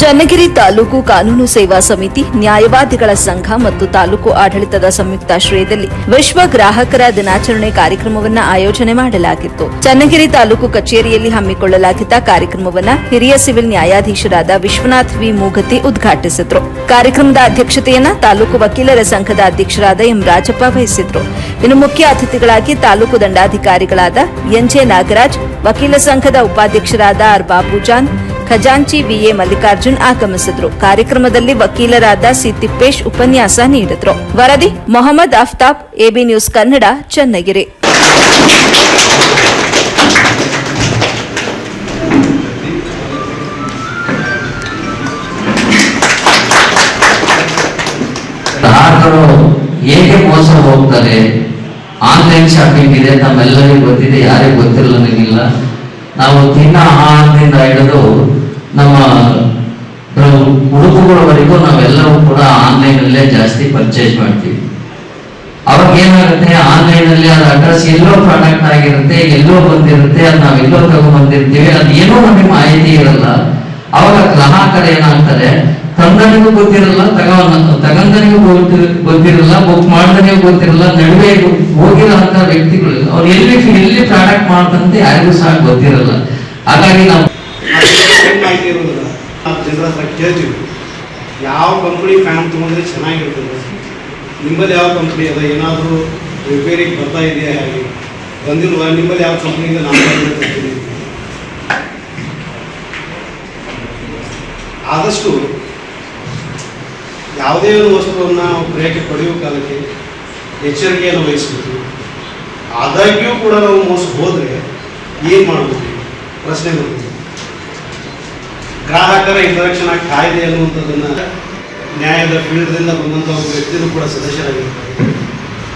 ಚನ್ನಗಿರಿ ತಾಲೂಕು ಕಾನೂನು ಸೇವಾ ಸಮಿತಿ, ನ್ಯಾಯವಾದಿಗಳ ಸಂಘ ಮತ್ತು ತಾಲೂಕು ಆಡಳಿತದ ಸಂಯುಕ್ತಾಶ್ರಯದಲ್ಲಿ ವಿಶ್ವ ಗ್ರಾಹಕರ ದಿನಾಚರಣೆ ಕಾರ್ಯಕ್ರಮವನ್ನು ಆಯೋಜನೆ ಮಾಡಲಾಗಿತ್ತು. ಚನ್ನಗಿರಿ ತಾಲೂಕು ಕಚೇರಿಯಲ್ಲಿ ಹಮ್ಮಿಕೊಳ್ಳಲಾಗಿದ್ದ ಕಾರ್ಯಕ್ರಮವನ್ನು ಹಿರಿಯ ಸಿವಿಲ್ ನ್ಯಾಯಾಧೀಶರಾದ ವಿಶ್ವನಾಥ್ ವಿ. ಮೂಗತಿ ಉದ್ಘಾಟಿಸಿದ್ರು. ಕಾರ್ಯಕ್ರಮದ ಅಧ್ಯಕ್ಷತೆಯನ್ನ ತಾಲೂಕು ವಕೀಲರ ಸಂಘದ ಅಧ್ಯಕ್ಷರಾದ ಎಂ. ರಾಜಪ್ಪ ವಹಿಸಿದ್ರು. ಇನ್ನು ಮುಖ್ಯ ಅತಿಥಿಗಳಾಗಿ ತಾಲೂಕು ದಂಡಾಧಿಕಾರಿಗಳಾದ ಎನ್ಜೆ ನಾಗರಾಜ್, ವಕೀಲ ಸಂಘದ ಉಪಾಧ್ಯಕ್ಷರಾದ ಆರ್. ಬಾಬುಜಾನ್ ಖಜಾಂಚಿ ವಿಎ ಮಲ್ಲಿಕಾರ್ಜುನ್ ಆಗಮಿಸಿದ್ರು. ಕಾರ್ಯಕ್ರಮದಲ್ಲಿ ವಕೀಲರಾದ ಸಿ ತಿಪ್ಪೇಶ್ ಉಪನ್ಯಾಸ ನೀಡಿದ್ರು. ವರದಿ, ಮೊಹಮ್ಮದ್ ಅಫ್ತಾಬ್, ಎಬಿ ನ್ಯೂಸ್ ಕನ್ನಡ, ಚನ್ನಗಿರಿ. ಹೇಗೆ ಮೋಸ ಹೋಗ್ತಾರೆ ಆನ್ಲೈನ್ ಶಾಪಿಂಗ್ ಇದೆ, ನಮ್ಮೆಲ್ಲರಿಗೂ ಗೊತ್ತಿದೆ, ಯಾರಿಗೂ ಗೊತ್ತಿರಲ್ಲ ನನಗಿಲ್ಲ ನಾವು ತಿನ್ನ ಆಹಾರದಿಂದ ಹಿಡಿದು ನಮ್ಮ ಉಡುಪುಗಳವರೆಗೂ ನಾವೆಲ್ಲವೂ ಕೂಡ ಆನ್ಲೈನ್ ಅಲ್ಲೇ ಜಾಸ್ತಿ ಪರ್ಚೇಸ್ ಮಾಡ್ತೀವಿ. ಅವಾಗ ಏನಾಗುತ್ತೆ ಆನ್ಲೈನ್ ಅಲ್ಲಿ ಅದ್ರ ಅಡ್ರೆಸ್ ಎಲ್ಲೋ ಪ್ರಾಡಕ್ಟ್ ಆಗಿರುತ್ತೆ, ಎಲ್ಲೋ ಬಂದಿರುತ್ತೆ, ಅದು ನಾವು ಎಲ್ಲೋ ತಗೊಂಡ್ಬಂದಿರ್ತೀವಿ ಅದು ಏನೋ ನಮಗೆ ಮಾಹಿತಿ ಇರಲ್ಲ. ಅವಾಗ ಗ್ರಾಹಕರು ಏನಾಗ್ತಾರೆ ತಂದನಿಗೂ ಗೊತ್ತಿರಲ್ಲ ತಗೊಂಡ ತಗಂದನಿಗೂ ಗೊತ್ತಿರ, ಗೊತ್ತಿರಲ್ಲ ಬುಕ್ ಮಾಡಿದನಿಗೂ ಗೊತ್ತಿರಲ್ಲ, ನಡುವೆ ಹೋಗಿರೋಂಥ ವ್ಯಕ್ತಿಗಳು. ಅವ್ರು ಎಲ್ಲಿ ಎಲ್ಲಿ ಪ್ರಾಡಕ್ಟ್ ಮಾಡ್ತಂತೆ ಯಾರಿಗೂ ಸಹ ಗೊತ್ತಿರಲ್ಲ. ಹಾಗಾಗಿ ನಾವು ಜನರ ಯಾವ ಕಂಪ್ನಿ ಫ್ಯಾನ್ ತೊಗೊಂಡ್ರೆ ಚೆನ್ನಾಗಿರ್ತದೆ? ನಿಮ್ಮಲ್ಲಿ ಯಾವ ಕಂಪ್ನಿ ಅದ? ಏನಾದರೂ ರಿಪೇರಿಗೆ ಬರ್ತಾ ಇದೆಯಾ? ಹಾಗೆ ಬಂದಿಲ್ವಾ? ನಿಮ್ಮಲ್ಲಿ ಯಾವ ಕಂಪ್ನಿಯಿಂದ ಬರ್ತೀನಿ ಆದಷ್ಟು ಯಾವುದೇ ಒಂದು ವಸ್ತುವನ್ನು ನಾವು ಕ್ರಯಕ್ಕೆ ಪಡೆಯುವ ಕಾಲಕ್ಕೆ ಎಚ್ಚರಿಕೆಯನ್ನು ವಹಿಸಬೇಕು. ಆದಾಗ್ಯೂ ಕೂಡ ನಾವು ಮೋಸ ಹೋದರೆ ಏನು ಮಾಡಬೇಕು? ಪ್ರಶ್ನೆ ಬರುತ್ತೆ ಗ್ರಾಹಕರ ಹಿತರಕ್ಷಣಾ ಕಾಯ್ದೆ ಅನ್ನುವಂಥದ್ದನ್ನು ನ್ಯಾಯದ ಪೀಠದಿಂದ ಬಂದಂಥ ಒಬ್ಬ ವ್ಯಕ್ತಿಯೂ ಕೂಡ ಸದಸ್ಯರಾಗಿರ್ತಾರೆ.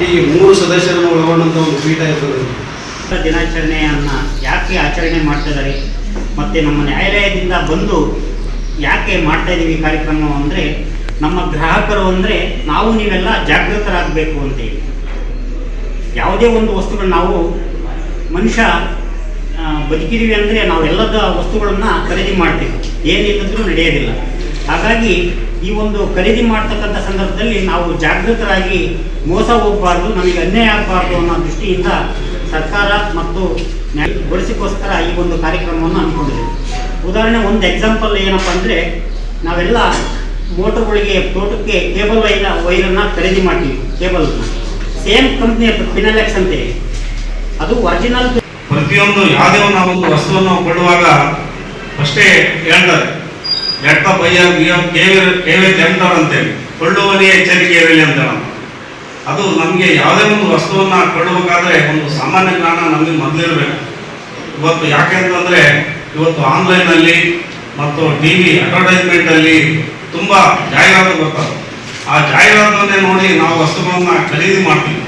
ಹೀಗೆ ಮೂರು ಸದಸ್ಯರನ್ನು ಒಳಗೊಂಡಂಥ ಒಂದು ಪೀಠ ಇರ್ತದೆ. ದಿನಾಚರಣೆಯನ್ನು ಯಾಕೆ ಆಚರಣೆ ಮಾಡ್ತಾ ಇದ್ದಾರೆ? ಮತ್ತು ನಮ್ಮ ನ್ಯಾಯಾಲಯದಿಂದ ಬಂದು ಯಾಕೆ ಮಾಡ್ತಾ ಇದ್ದೀವಿ ಕಾರ್ಯಕ್ರಮ ಅಂದರೆ ನಮ್ಮ ಗ್ರಾಹಕರು ಅಂದರೆ ನಾವು ನೀವೆಲ್ಲ ಜಾಗೃತರಾಗಬೇಕು ಅಂತೇಳಿ. ಯಾವುದೇ ಒಂದು ವಸ್ತುಗಳು ನಾವು ಮನುಷ್ಯ ಬದುಕಿದೀವಿ ಅಂದರೆ ನಾವು ಎಲ್ಲದ ವಸ್ತುಗಳನ್ನು ಖರೀದಿ ಮಾಡ್ತೀವಿ. ಏನಿಲ್ಲದ್ರೂ ನಡೆಯೋದಿಲ್ಲ. ಹಾಗಾಗಿ ಈ ಒಂದು ಖರೀದಿ ಮಾಡ್ತಕ್ಕಂಥ ಸಂದರ್ಭದಲ್ಲಿ ನಾವು ಜಾಗೃತರಾಗಿ ಮೋಸ ಹೋಗಬಾರ್ದು, ನಮಗೆ ಅನ್ಯಾಯ ಆಗಬಾರ್ದು ಅನ್ನೋ ದೃಷ್ಟಿಯಿಂದ ಸರ್ಕಾರ ಮತ್ತು ನ್ಯಾಯಗೊಳಿಸಿಗೋಸ್ಕರ ಈ ಒಂದು ಕಾರ್ಯಕ್ರಮವನ್ನು ಅಂದ್ಕೊಂಡಿದ್ದೀವಿ ಉದಾಹರಣೆ, ಒಂದು ಎಕ್ಸಾಂಪಲ್ ಏನಪ್ಪ ಅಂದರೆ ನಾವೆಲ್ಲ ಮೋಟರ್ಗಳಿಗೆ ತೋಟಕ್ಕೆ ಕೇಬಲ್ ವೈರ್, ವೈರನ್ನು ಖರೀದಿ ಮಾಡ್ತೀವಿ, ಕೇಬಲ್. ಸೇಮ್ ಕಂಪ್ನಿಯ ಪಿನಲೆಕ್ಸ್ ಅಂತೆ. ಅದು ಒರಿಜಿನಲ್ ಪ್ರತಿಯೊಂದು ಯಾವುದೇ ಒಂದು ಒಂದು ವಸ್ತುವನ್ನು ಕೊಡುವಾಗ ಅಷ್ಟೇ ಹೇಳ್ತಾರೆ. ಎಟ್ಟ ಬಯ್ಯ ಬಿಯ ಕೇವೆ ಕೇವೆ ಅಂತೇಳಿ ಕೊಳ್ಳುವವರಿಗೆ ಎಚ್ಚರಿಕೆ ಇರಲಿ ಅಂತ ಅದು ನಮಗೆ ಯಾವುದೇ ಒಂದು ವಸ್ತುವನ್ನು ಕೊಡಬೇಕಾದ್ರೆ ಒಂದು ಸಾಮಾನ್ಯ ಜ್ಞಾನ ನಮಗೆ ಮೊದಲಿರಬೇಕು. ಇವತ್ತು ಯಾಕೆ ಅಂತಂದ್ರೆ, ಇವತ್ತು ಆನ್ಲೈನಲ್ಲಿ ಮತ್ತು ಟಿ ವಿ ಅಡ್ವರ್ಟೈಸ್ಮೆಂಟಲ್ಲಿ ತುಂಬ ಜಾಹೀರಾತು ಬರ್ತವೆ. ಆ ಜಾಹೀರಾತನ್ನೇ ನೋಡಿ ನಾವು ವಸ್ತುಗಳನ್ನ ಖರೀದಿ ಮಾಡ್ತೀವಿ.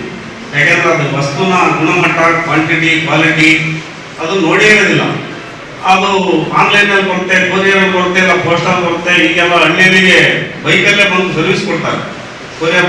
ಯಾಕೆಂದ್ರೆ ಅದು ವಸ್ತುನ ಗುಣಮಟ್ಟ ಕ್ವಾಂಟಿಟಿ ಕ್ವಾಲಿಟಿ ಅದು ನೋಡೇ ಇರೋದಿಲ್ಲ. ಅದು ಆನ್ಲೈನಲ್ಲಿ ಬರುತ್ತೆ, ಕೊರಿಯರಲ್ಲಿ ಬರುತ್ತೆ, ಇಲ್ಲ ಪೋಸ್ಟಲ್ಲಿ ಬರುತ್ತೆ ಈಗೆಲ್ಲ ಹಳ್ಳಿಗೆ ಬೈಕಲ್ಲೇ ಬಂದು ಸರ್ವಿಸ್ ಕೊಡ್ತಾರೆ. ಕೊರಿಯರ್